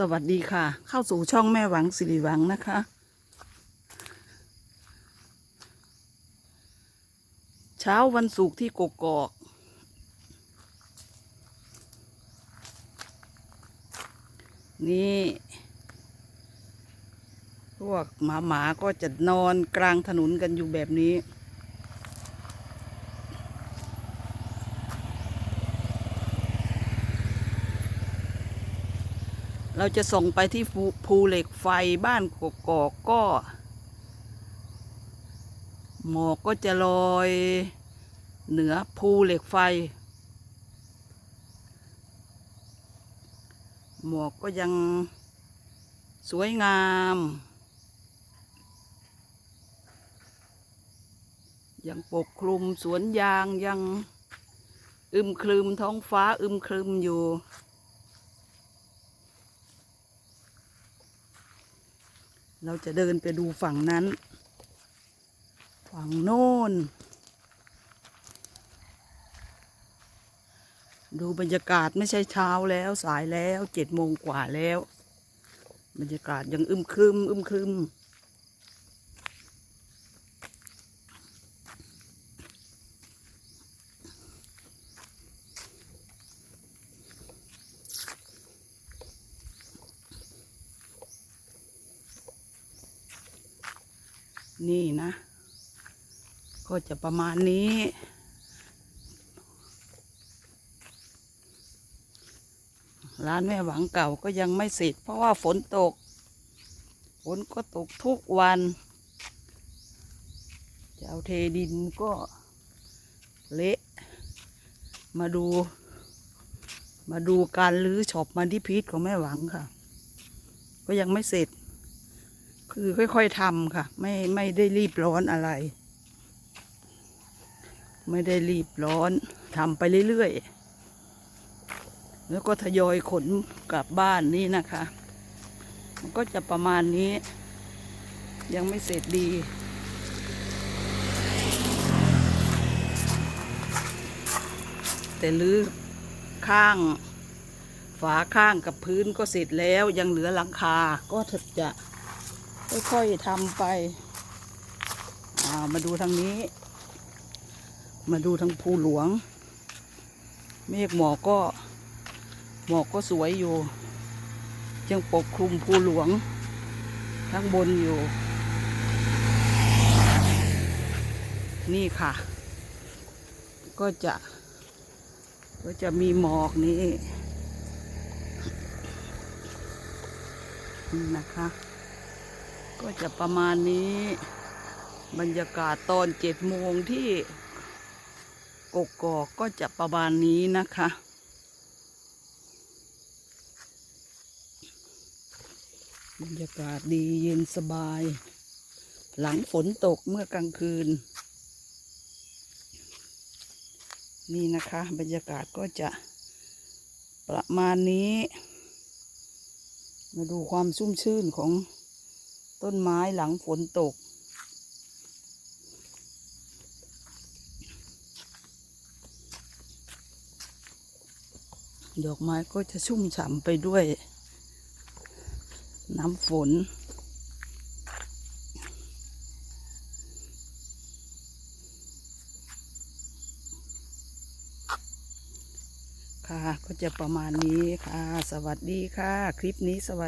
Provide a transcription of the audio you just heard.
สวัสดีค่ะ เข้าสู่ช่องแม่หวังสิริหวังนะคะ เช้าวันศุกร์ที่กกอก นี่พวกหมาหมาก็จะนอนกลางถนนกันอยู่แบบนี้ เราจะส่งไปที่ภูเหล็กไฟบ้านกกอกก็ หมอกก็จะลอย เหนือภูเหล็กไฟ หมอกก็ยังสวยงาม ยังปกคลุมสวนยางยังอึมครึมท้องฟ้าอึมครึมอยู่ เราจะเดินไปดูฝั่งนั้น ฝั่งโน้น ดูบรรยากาศไม่ใช่เช้าแล้วสายแล้วเจ็ดโมงกว่าแล้ว บรรยากาศยังอึมครึมอึมครึม นี่นะ ก็จะประมาณนี้ ร้านแม่หวังเก่าก็ยังไม่เสร็จ เพราะว่าฝนตก ฝนก็ตกทุกวัน จะเอาเทดินก็เละมาดู มาดูการลื้อช็อปมันที่พีทของแม่หวังค่ะ ก็ยังไม่เสร็จ คือค่อยๆทำค่ะ ไม่ไม่ได้รีบร้อนอะไร ไม่ได้รีบร้อนทำไปเรื่อยๆ แล้วก็ทยอยขนกลับบ้านนี่นะคะ มันก็จะประมาณนี้ ยังไม่เสร็จดีแต่ลื้อข้าง ฝาข้างกับพื้นก็เสร็จแล้วยังเหลือหลังคาก็จะ ค่อยๆทำไปามาดูทางนี้ มาดูทางภูหลวง เมฆหมอกก็หมอกก็สวยอยู่ ยังปกคลุมภูหลวงข้างบนอยู่ นี่ค่ะ ก็จะ ก็จะมีหมอกนี้นะคะ ก็จะประมาณนี้ บรรยากาศตอนเจ็ดโมงที่กกอกก็จะประมาณนี้นะคะ บรรยากาศดีเย็นสบาย หลังฝนตกเมื่อกลางคืน นี่นะคะ บรรยากาศก็จะประมาณนี้ มาดูความชุ่มชื่นของ ต้นไม้หลังฝนตก ดอกไม้ก็จะชุ่มฉ่ำไปด้วย น้ำฝน ค่ะก็จะประมาณนี้ค่ะ สวัสดีค่ะ คลิปนี้สวัสดี